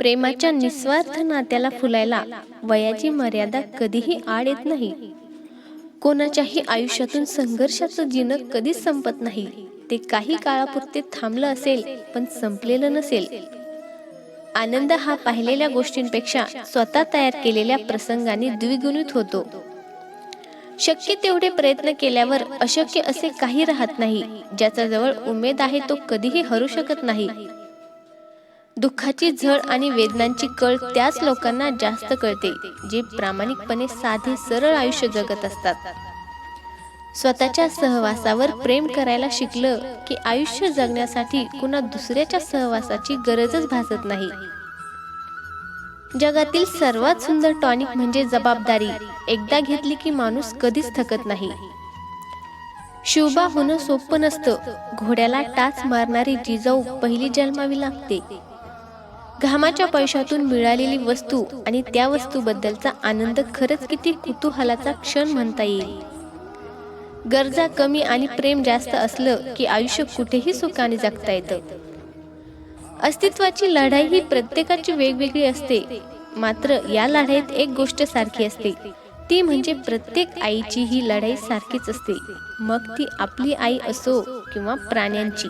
प्रेमाच्या निस्वार्थ नात्याला फुलायला वयाची मर्यादा कधीही आड येत नाही. कोणाच्याही आयुष्यातून संघर्षाचं जिनं कधीच संपत नाही. ते काही काळापुरते थांबलं असेल पण संपलेलं नसेल. आनंद हा पाहिलेल्या गोष्टींपेक्षा स्वतः तयार केलेल्या प्रसंगाने द्विगुणित होतो. शक्य तेवढे प्रयत्न केल्यावर अशक्य असे काही राहत नाही ज्याचा जवळ उमेद आहे तो कधीही हरू शकत नाही. दुःखाची झळ आणि वेदनांची कळ त्याच लोकांना जास्त कळते जे प्रामाणिकपणे साधे सरळ आयुष्य जगत असतात. स्वतःच्या सहवासावर प्रेम करायला शिकलं की आयुष्य जगण्यासाठी कुणा दुसऱ्याच्या सहवासाची गरजच भासत नाही. जगातील सर्वात सुंदर टॉनिक म्हणजे जबाबदारी. एकदा घेतली की माणूस कधीच थकत नाही. शिवबा होणं सोपं नसतं. घोड्याला टाच मारणारी जिजाऊ पहिली जन्मावी लागते. घामाच्या पैशातून मिळालेली वस्तू आणि त्या वस्तूबद्दलचा आनंद खरंच किती कुतूहलाचा क्षण म्हणता येईल. गरजा कमी आणि प्रेम जास्त असलं की आयुष्य कुठेही सुखाने जगता येतं. अस्तित्वाची लढाई ही प्रत्येकाची वेगवेगळी असते. मात्र या लढाईत एक गोष्ट सारखी असते. ती म्हणजे प्रत्येक आईची ही लढाई सारखीच असते. मग ती आपली आई असो किंवा प्राण्यांची.